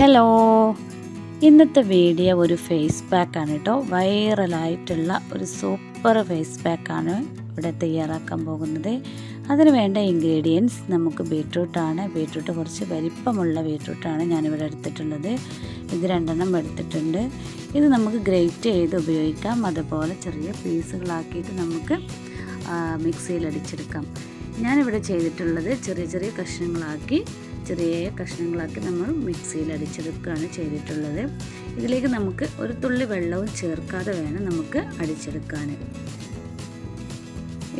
Hello ഇന്നത്തെ video ഒരു face പാക്കാണ് കേട്ടോ വൈറലായിട്ടുള്ള ഒരു സൂപ്പർ ഫേസ് പാക്കാണ് ഇവിടെ തയ്യാറാക്കാൻ പോകുന്നത്. അതിന് വേണ്ട ഇൻഗ്രീഡിയൻസ് നമുക്ക് ബീട്രൂട്ടാണ് ബീട്രൂട്ട് കുറച്ച് വലിപ്പമുള്ള ബീട്രൂട്ടാണ് ഞാനിവിടെ എടുത്തിട്ടുള്ളത്. ഇത് രണ്ടെണ്ണം എടുത്തിട്ടുണ്ട്. ഇത് നമുക്ക് ഗ്രേറ്റ് ചെയ്ത് ഉപയോഗിക്കാം. അതുപോലെ ചെറിയ പീസുകളാക്കിയിട്ട് നമുക്ക് മിക്സിയിൽ അടിച്ചെടുക്കാം. ഞാനിവിടെ ചെയ്തിട്ടുള്ളത് ചെറിയ ചെറിയ കഷ്ണങ്ങളാക്കി ചെറിയ കഷ്ണങ്ങളാക്കി നമ്മൾ മിക്സിയിൽ അടിച്ചെടുക്കുകയാണ് ചെയ്തിട്ടുള്ളത്. ഇതിലേക്ക് നമുക്ക് ഒരു തുള്ളി വെള്ളവും ചേർക്കാതെ വേണം നമുക്ക് അടിച്ചെടുക്കാൻ.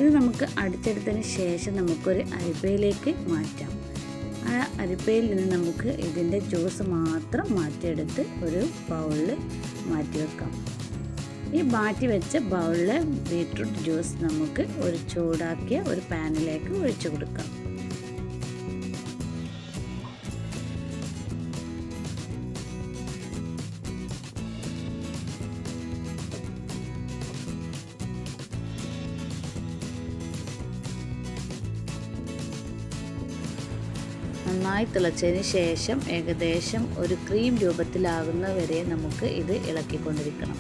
ഇത് നമുക്ക് അടിച്ചെടുത്തതിന് ശേഷം നമുക്കൊരു അരിപ്പയിലേക്ക് മാറ്റാം. ആ അരിപ്പയിൽ നിന്ന് നമുക്ക് ഇതിന്റെ ജ്യൂസ് മാത്രം മാറ്റിയെടുത്ത് ഒരു ബൗളിൽ മാറ്റി വെക്കാം. ഈ മാറ്റി വെച്ച ബൗളിലെ ബീട്രൂട്ട് ജ്യൂസ് നമുക്ക് ഒരു ചൂടാക്കിയ ഒരു പാനിലേക്ക് ഒഴിച്ചു കൊടുക്കാം. നന്നായി തിളച്ചതിന് ശേഷം ഏകദേശം ഒരു ക്രീം രൂപത്തിലാകുന്ന വരെ നമുക്ക് ഇത് ഇളക്കിക്കൊണ്ടിരിക്കണം.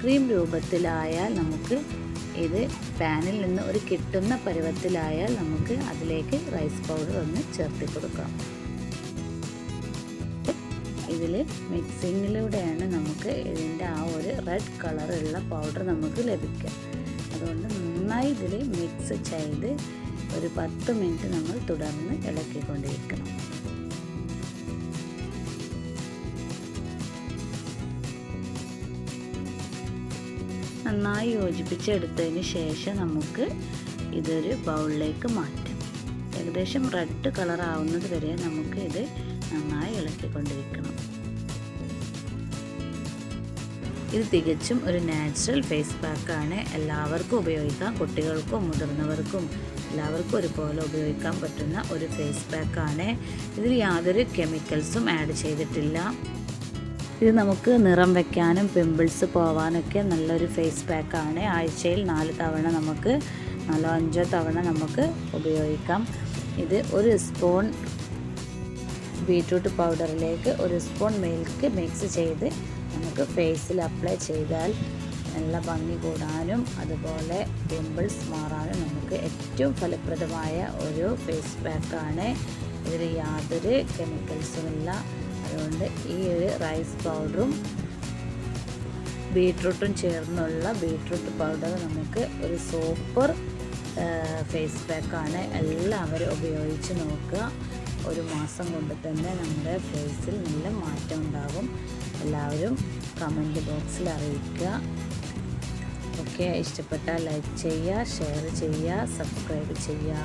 ക്രീം രൂപത്തിലായാൽ നമുക്ക് ഇത് പാനിൽ നിന്ന് ഒരു കിട്ടുന്ന പരുവത്തിലായാൽ നമുക്ക് അതിലേക്ക് റൈസ് പൗഡർ ഒന്ന് ചേർത്തി കൊടുക്കാം. ഇതിൽ മിക്സിങ്ങിലൂടെയാണ് നമുക്ക് ഇതിന്റെ ആ ഒരു റെഡ് കളറുള്ള പൗഡർ നമുക്ക് ലഭിക്കുക. അതുകൊണ്ട് നന്നായി ഇതിൽ മിക്സ് ചെയ്ത് ഒരു പത്ത് മിനിറ്റ് നമ്മൾ തുടർന്ന് ഇളക്കിക്കൊണ്ടിരിക്കണം. നന്നായി യോജിപ്പിച്ചെടുത്തതിന് ശേഷം നമുക്ക് ഇതൊരു ബൗളിലേക്ക് മാറ്റാം. ഏകദേശം റെഡ് കളർ ആവുന്നത് വരെ നമുക്ക് ഇത് നന്നായി ഇളക്കിക്കൊണ്ടിരിക്കണം. ഇത് തികച്ചും ഒരു നാച്ചുറൽ ഫേസ് പാക്കാണ് എല്ലാവർക്കും ഉപയോഗിക്കാം. കുട്ടികൾക്കും മുതിർന്നവർക്കും എല്ലാവർക്കും ഒരുപോലെ ഉപയോഗിക്കാൻ പറ്റുന്ന ഒരു ഫേസ് പാക്കാണ് ഇതിൽ യാതൊരു കെമിക്കൽസും ആഡ് ചെയ്തിട്ടില്ല. ഇത് നമുക്ക് നിറം വയ്ക്കാനും പിമ്പിൾസ് പോവാനൊക്കെ നല്ലൊരു ഫേസ് പാക്കാണ് ആഴ്ചയിൽ നാല് തവണ നമുക്ക് നാലോ അഞ്ചോ തവണ നമുക്ക് ഉപയോഗിക്കാം. ഇത് ഒരു സ്പൂൺ ബീട്രൂട്ട് പൗഡറിലേക്ക് ഒരു സ്പൂൺ മിൽക്ക് മിക്സ് ചെയ്ത് നമുക്ക് ഫേസിൽ അപ്ലൈ ചെയ്താൽ നല്ല ഭംഗി കൂടാനും അതുപോലെ പിമ്പിൾസ് മാറാനും നമുക്ക് ഏറ്റവും ഫലപ്രദമായ ഒരു ഫേസ് പാക്കാണ് ഇതിൽ യാതൊരു കെമിക്കൽസുമില്ല അതുകൊണ്ട് ഈ ഒരു റൈസ് പൗഡറും ബീട്രൂട്ടും ചേർന്നുള്ള ബീട്രൂട്ട് പൗഡർ നമുക്ക് ഒരു സൂപ്പർ ഫേസ് പാക്കാണ് എല്ലാവരും ഉപയോഗിച്ച് നോക്കുക. ഒരു മാസം കൊണ്ട് തന്നെ നമ്മുടെ ഫേസിൽ നല്ല മാറ്റം ഉണ്ടാകും. എല്ലാവരും കമന്റ് ബോക്സിൽ അറിയിക്കുക. ഓക്കെ ഇഷ്ടപ്പെട്ടാൽ ലൈക്ക് ചെയ്യുക ഷെയർ ചെയ്യുക സബ്സ്ക്രൈബ് ചെയ്യുക.